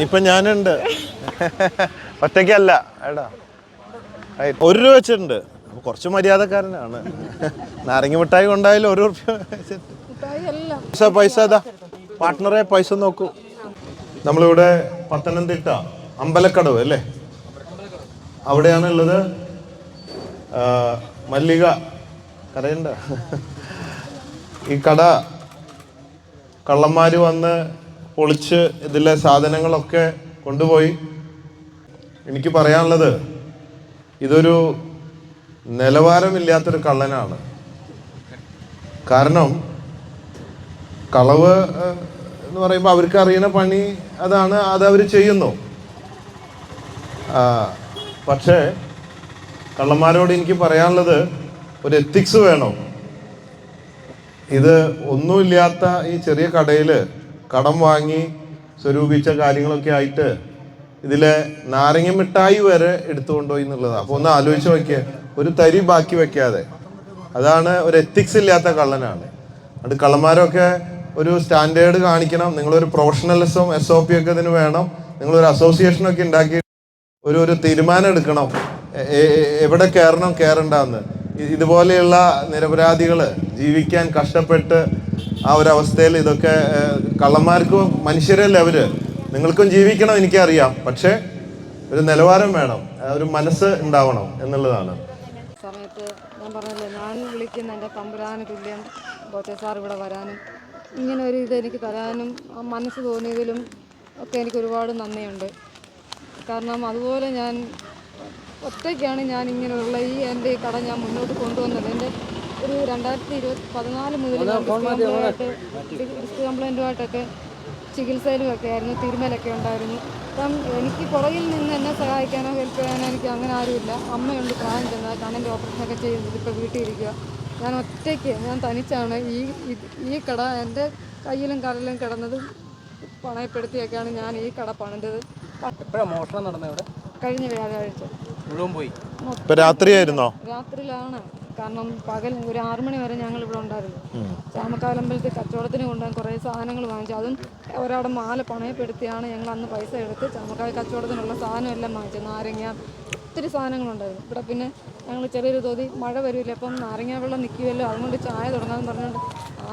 ഇനിയിപ്പം ഞാനുണ്ട്. ഒറ്റയ്ക്കല്ല എടാ. ഒരു രൂപ വെച്ചിട്ടുണ്ട്. അപ്പൊ കുറച്ച് മര്യാദക്കാരനാണ്. നാരങ്ങ മിഠായി കൊണ്ടായാലും ഒരു റുപ്യ പൈസ പൈസ അതാ പാർട്ട്ണറെ പൈസ നോക്കൂ. നമ്മളിവിടെ പത്തനംതിട്ട അമ്പലക്കടവ് അല്ലേ? അവിടെയാണ് ഉള്ളത് മല്ലിക. കടയുണ്ട ഈ കട കള്ളന്മാർ വന്ന് പൊളിച്ച് ഇതിലെ സാധനങ്ങളൊക്കെ കൊണ്ടുപോയി. എനിക്ക് പറയാനുള്ളത് ഇതൊരു നിലവാരമില്ലാത്തൊരു കള്ളനാണ്. കാരണം കളവ് എന്ന് പറയുമ്പോൾ അവർക്ക് അറിയുന്ന പണി അതാണ് അത് അവർ ചെയ്യുന്നു. പക്ഷേ കള്ളന്മാരോട് എനിക്ക് പറയാനുള്ളത് ഒരു എത്തിക്സ് വേണം. ഇത് ഒന്നുമില്ലാത്ത ഈ ചെറിയ കടയിൽ കടം വാങ്ങി സ്വരൂപിച്ച കാര്യങ്ങളൊക്കെ ആയിട്ട് ഇതിലെ നാരങ്ങ മിഠായി വരെ എടുത്തുകൊണ്ടുപോയി എന്നുള്ളതാണ് അപ്പോൾ ഒന്ന് ആലോചിച്ച് നോക്കിയേ. ഒരു തരി ബാക്കി വെക്കാതെ. അതാണ് ഒരു എത്തിക്സ് ഇല്ലാത്ത കള്ളനാണ്. അത് കള്ളന്മാരൊക്കെ ഒരു സ്റ്റാൻഡേർഡ് കാണിക്കണം. നിങ്ങളൊരു പ്രൊഫഷണലിസം എസ് ഒ പി ഒക്കെ ഇതിന് വേണം. നിങ്ങളൊരു അസോസിയേഷനൊക്കെ ഉണ്ടാക്കി ഒരു ഒരു തീരുമാനം എടുക്കണം. എവിടെ കയറണം കയറണ്ടെന്ന്. ഇതുപോലെയുള്ള നിരപരാധികൾ ജീവിക്കാൻ കഷ്ടപ്പെട്ട് ആ ഒരു അവസ്ഥയിൽ ഇതൊക്കെ കള്ളന്മാർക്കും മനുഷ്യരല്ല അവർ? നിങ്ങൾക്കും ജീവിക്കണം എനിക്കറിയാം. പക്ഷേ ഒരു നിലവാരം വേണം ഒരു മനസ്സ് ഉണ്ടാവണം എന്നുള്ളതാണ്. സമയത്ത് ഞാൻ പറഞ്ഞില്ലേ ഞാൻ വിളിക്കുന്ന എന്റെ തമ്പുരാന് തുല്യം ബോത്തെ സാർ ഇവിടെ വരാനും. ഇങ്ങനെ ഒരു ഇത് എനിക്ക് തരാനും മനസ്സ് തോന്നിയതിലും ഒക്കെ എനിക്ക് ഒരുപാട് നന്ദിയുണ്ട്. കാരണം അതുപോലെ ഞാൻ ഒറ്റയ്ക്കാണ് ഞാൻ ഇങ്ങനെയുള്ള ഈ എന്റെ ഈ കട ഞാൻ മുന്നോട്ട് കൊണ്ടുവന്നത്. എന്റെ ഒരു രണ്ടായിരത്തി ഇരുപത്തി പതിനാല് മുതൽ ഡിസ്ക് കംപ്ലൈന്റുമായിട്ടൊക്കെ ചികിത്സയിലും ഒക്കെ ആയിരുന്നു തിരുമലൊക്കെ ഉണ്ടായിരുന്നു. അപ്പം എനിക്ക് പുറകിൽ നിന്ന് എന്നെ സഹായിക്കാനോ ഹെൽപ്പ് ചെയ്യാനോ എനിക്ക് അങ്ങനെ ആരുമില്ല. അമ്മയുണ്ട് പ്രായം ചെന്നാൽ കണ്ണിന്റെ ഓപ്പറേഷനൊക്കെ ചെയ്തത് ഇപ്പോൾ വീട്ടിൽ ഇരിക്കുക ഞാൻ ഒറ്റയ്ക്ക് ഞാൻ തനിച്ചാണ് ഈ ഈ കട എന്റെ കയ്യിലും കടലിലും കിടന്നത് പണയപ്പെടുത്തിയൊക്കെയാണ് ഞാൻ ഈ കട പണിതത്. കഴിഞ്ഞ വ്യാഴാഴ്ച. പോയി. ഇപ്പൊ രാത്രിയായിരുന്നോ? രാത്രിയിലാണ്. കാരണം പകൽ ഒരു ആറു മണി വരെ ഞങ്ങൾ ഇവിടെ ഉണ്ടായിരുന്നു. ചാമക്കാലമ്പലത്തിൽ കച്ചവടത്തിന് കൊണ്ടുപോകാൻ കുറേ സാധനങ്ങൾ വാങ്ങിച്ചു. അതും ഒരാളുടെ മാല പണയപ്പെടുത്തിയാണ് ഞങ്ങൾ അന്ന് പൈസ എടുത്ത് ചാമക്കാല കച്ചവടത്തിനുള്ള സാധനം എല്ലാം വാങ്ങിച്ചത്. നാരങ്ങ ഒത്തിരി സാധനങ്ങളുണ്ടായിരുന്നു. ഇവിടെ പിന്നെ ഞങ്ങൾ ചെറിയൊരു തോതി മഴ വരില്ല അപ്പം നാരങ്ങ വെള്ളം നിൽക്കുമല്ലോ അതുകൊണ്ട് ചായ തുടങ്ങാമെന്ന് പറഞ്ഞുകൊണ്ട്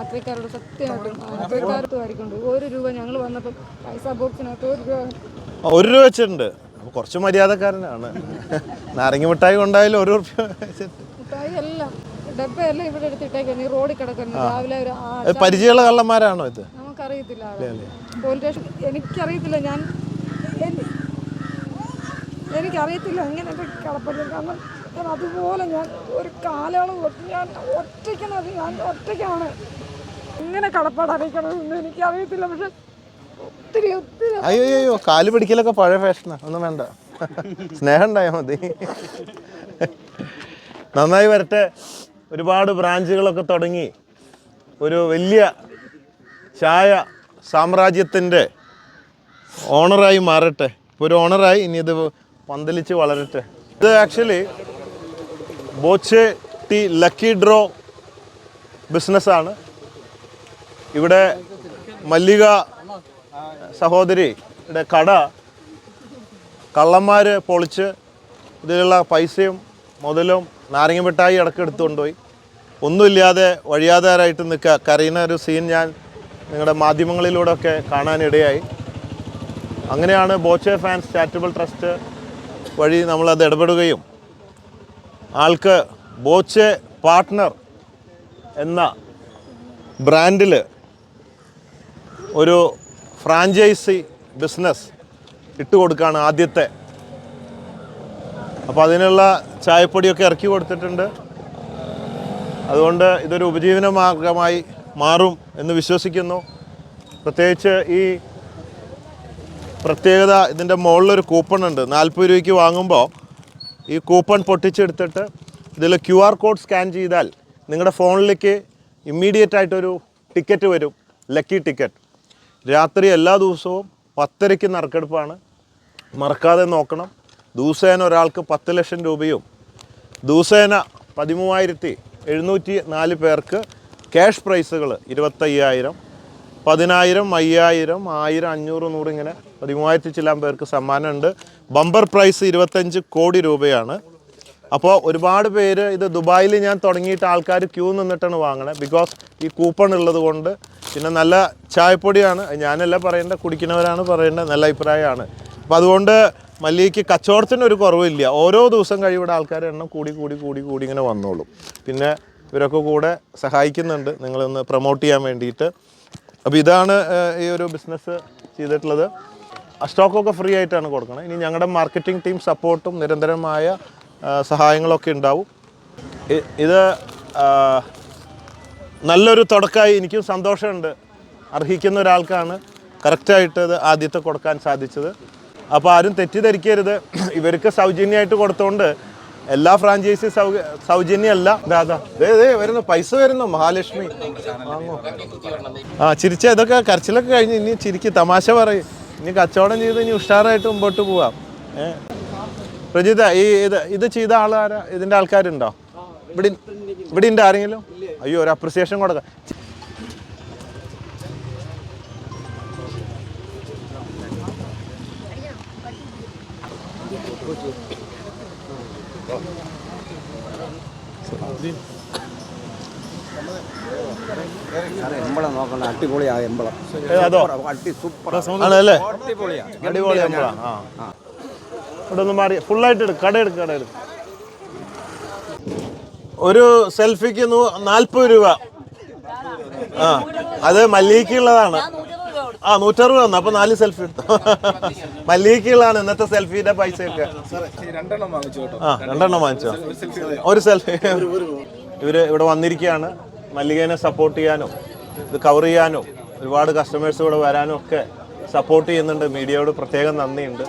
ആക്രിക്കാരോട് സത്യമായിട്ടും ആക്രിക്കാരത്തും ആയിരിക്കുന്നുണ്ട് ഒരു രൂപ ഞങ്ങൾ വന്നപ്പോൾ പൈസ ബോക്സിനകത്ത് ഒരു രൂപ ഒരു രൂപ വെച്ചിട്ടുണ്ട്. കുറച്ച് മര്യാദക്കാരനാണ്. നാരങ്ങ മിഠായി കൊണ്ടായാലും ഒരു റുപ്യ വെച്ചിട്ട് ഡബ്ബയെല്ലാം ഇവിടെ എടുത്തിട്ടേക്കാണ് ഈ റോഡിൽ കിടക്കുന്നത്. രാവിലെ ഒരു ആ പരിചയമുള്ള കള്ളന്മാരാണോ ഇത്? നമുക്കറിയത്തില്ല ആളെ. പോലീസ് സ്റ്റേഷൻ എനിക്കറിയത്തില്ല ഞാൻ എനി- എനിക്കറിയത്തില്ല എങ്ങനെയൊക്കെ കളപ്പറ്റും കാരണം ഞാൻ അതുപോലെ ഞാൻ ഒരു കാലയളവ് തൊട്ട് ഞാൻ ഒറ്റയ്ക്കാണ് ഞാൻ ഒറ്റയ്ക്കാണ്. എങ്ങനെ കടപ്പാട് അറിയിക്കണമെന്ന് എനിക്കറിയത്തില്ല. പക്ഷെ ഒത്തിരി ഒത്തിരി അയ്യോ അയ്യോ, അയ്യോ. കാൽ പിടിക്കലൊക്കെ പഴയ ഫാഷനാ ഒന്നും വേണ്ട. സ്നേഹം ഉണ്ടായാൽ മതി. നന്നായി വരട്ടെ. ഒരുപാട് ബ്രാഞ്ചുകളൊക്കെ തുടങ്ങി ഒരു വലിയ ചായ സാമ്രാജ്യത്തിന്റെ ഓണറായി മാറട്ടെ. ഇപ്പോൾ ഒരു ഓണറായി ഇനി ഇത് പന്തലിച്ച് വളരട്ടെ. ഇത് actually Boche tea lucky draw ബിസിനസ്സാണ്. ഇവിടെ മല്ലിക സഹോദരിയുടെ കട കള്ളന്മാർ പൊളിച്ച് ഇതിലുള്ള പൈസയും മുതലും നാരങ്ങ മിഠായി അടക്കം എടുത്തുകൊണ്ടുപോയി ഒന്നുമില്ലാതെ വഴിയാതാരായിട്ട് നിൽക്കുക. കരയുന്ന ഒരു സീൻ ഞാൻ നിങ്ങളുടെ മാധ്യമങ്ങളിലൂടെ ഒക്കെ കാണാനിടയായി. അങ്ങനെയാണ് ബോച്ചെ ഫാൻസ് ചാരിറ്റബിൾ ട്രസ്റ്റ് വഴി നമ്മളത് ഇടപെടുകയും ആൾക്ക് ബോച്ചെ പാർട്ട്ണർ എന്ന ബ്രാൻഡിൽ ഒരു ഫ്രാഞ്ചൈസി ബിസിനസ് ഇട്ടുകൊടുക്കുകയാണ് ആദ്യത്തെ അപ്പോൾ അതിനുള്ള ചായപ്പൊടിയൊക്കെ ഇറക്കി കൊടുത്തിട്ടുണ്ട്. അതുകൊണ്ട് ഇതൊരു ഉപജീവന മാർഗമായി മാറും എന്ന് വിശ്വസിക്കുന്നു. പ്രത്യേകിച്ച് ഈ പ്രത്യേകത ഇതിന്റെ മുകളിലൊരു കൂപ്പൺ ഉണ്ട്. നാൽപ്പത് രൂപയ്ക്ക് വാങ്ങുമ്പോൾ ഈ കൂപ്പൺ പൊട്ടിച്ചെടുത്തിട്ട് ഇതിൽ ക്യു ആർ കോഡ് സ്കാൻ ചെയ്താൽ നിങ്ങളുടെ ഫോണിലേക്ക് ഇമ്മീഡിയറ്റ് ആയിട്ടൊരു ടിക്കറ്റ് വരും. Lucky ticket. രാത്രി എല്ലാ ദിവസവും പത്തരയ്ക്ക് നറുക്കെടുപ്പാണ്. മറക്കാതെ നോക്കണം. ദിവസേന ഒരാൾക്ക് പത്ത് ലക്ഷം രൂപയും ദൂസേന പതിമൂവായിരത്തി എഴുന്നൂറ്റി നാല് പേർക്ക് ക്യാഷ് പ്രൈസുകൾ ഇരുപത്തയ്യായിരം പതിനായിരം അയ്യായിരം ആയിരം അഞ്ഞൂറ് നൂറ് ഇങ്ങനെ പതിമൂവായിരത്തി ചില്ലാൻ പേർക്ക് സമ്മാനമുണ്ട്. ബമ്പർ പ്രൈസ് ഇരുപത്തഞ്ച് കോടി രൂപയാണ്. അപ്പോൾ ഒരുപാട് പേര് ഇത് ദുബായിൽ ഞാൻ തുടങ്ങിയിട്ട് ആൾക്കാർ ക്യൂ നിന്നിട്ടാണ് വാങ്ങണത് ബിക്കോസ് ഈ കൂപ്പൺ ഉള്ളത് കൊണ്ട് പിന്നെ നല്ല ചായപ്പൊടിയാണ്. ഞാനല്ല പറയേണ്ടത് കുടിക്കുന്നവരാണ് പറയേണ്ടത് നല്ല അഭിപ്രായമാണ്. അപ്പോൾ അതുകൊണ്ട് മല്ലിക്ക് കച്ചവടത്തിന് ഒരു കുറവില്ല. ഓരോ ദിവസം കഴിവിടെ ആൾക്കാരുടെ എണ്ണം കൂടി കൂടി കൂടി കൂടി ഇങ്ങനെ വന്നോളും. പിന്നെ ഇവരൊക്കെ കൂടെ സഹായിക്കുന്നുണ്ട്. നിങ്ങളൊന്ന് പ്രൊമോട്ട് ചെയ്യാൻ വേണ്ടിയിട്ട്. അപ്പോൾ ഇതാണ് ഈ ഒരു ബിസിനസ് ചെയ്തിട്ടുള്ളത്. സ്റ്റോക്കൊക്കെ ഫ്രീ ആയിട്ടാണ് കൊടുക്കുന്നത് ഇനി ഞങ്ങളുടെ മാർക്കറ്റിംഗ് ടീം സപ്പോർട്ടും നിരന്തരമായ സഹായങ്ങളൊക്കെ ഉണ്ടാവും. ഇത് നല്ലൊരു തുടക്കമായി എനിക്കും സന്തോഷമുണ്ട്. അർഹിക്കുന്ന ഒരാൾക്കാണ് കറക്റ്റായിട്ട് ഇത് ആദ്യത്തെ കൊടുക്കാൻ സാധിച്ചത്. അപ്പോൾ ആരും തെറ്റിദ്ധരിക്കരുത്. ഇവർക്ക് സൗജന്യമായിട്ട് കൊടുത്തോണ്ട് എല്ലാ ഫ്രാഞ്ചൈസി സൗജന്യമല്ല. വരുന്നു. പൈസ വരുന്നു മഹാലക്ഷ്മി. ആ ചിരിച്ച ഇതൊക്കെ കരച്ചിലൊക്കെ കഴിഞ്ഞ് ഇനി ചിരിക്ക് തമാശ പറയും. ഇനി കച്ചവടം ചെയ്ത് ഇനി ഉഷാറായിട്ട് മുമ്പോട്ട് പോവാം. ഏ? പ്രജിത ഈ ഇത് ഇത് ചെയ്ത ആളാരാ? ഇതിന്റെ ആൾക്കാരുണ്ടോ? ഇവിടെ ഇവിടെ ഉണ്ട് ആരെങ്കിലും? അയ്യോ ഒരു അപ്രിസിയേഷൻ കൊടുക്കാം. എമ്പളം നോക്കണ്ട. അടിപൊളിയാ എമ്പളം. ഏ, അതോ? അടി സൂപ്പർ ആണല്ലേ അടിപൊളിയാ. അടിപൊളി ആ. ഇവിടെ ഒന്ന് മാറി. ഫുള്ളായിട്ട് എടുക്ക്. കട എടുക്ക് കട എടുക്ക്. ഒരു സെൽഫിക്ക് നാൽപ്പത് രൂപ. ആ. അത് മല്ലിക്കുള്ളതാണ് ആ നൂറ്ററുപത് വന്നു. അപ്പൊ നാല് സെൽഫി എടുത്തു. മല്ലിക്കുള്ളതാണ് ഇന്നത്തെ സെൽഫിയുടെ പൈസയൊക്കെ. ഒക്കെ ആ രണ്ടെണ്ണം വാങ്ങിച്ചോ. ഒരു സെൽഫി ഇവർ ഇവിടെ വന്നിരിക്കുകയാണ്. മല്ലികേനെ സപ്പോർട്ട് ചെയ്യാനോ ഇത് കവർ ചെയ്യാനോ ഒരുപാട് കസ്റ്റമേഴ്സ് ഇവിടെ വരാനും ഒക്കെ സപ്പോർട്ട് ചെയ്യുന്നുണ്ട്. മീഡിയയോട് പ്രത്യേകം നന്ദിയുണ്ട്.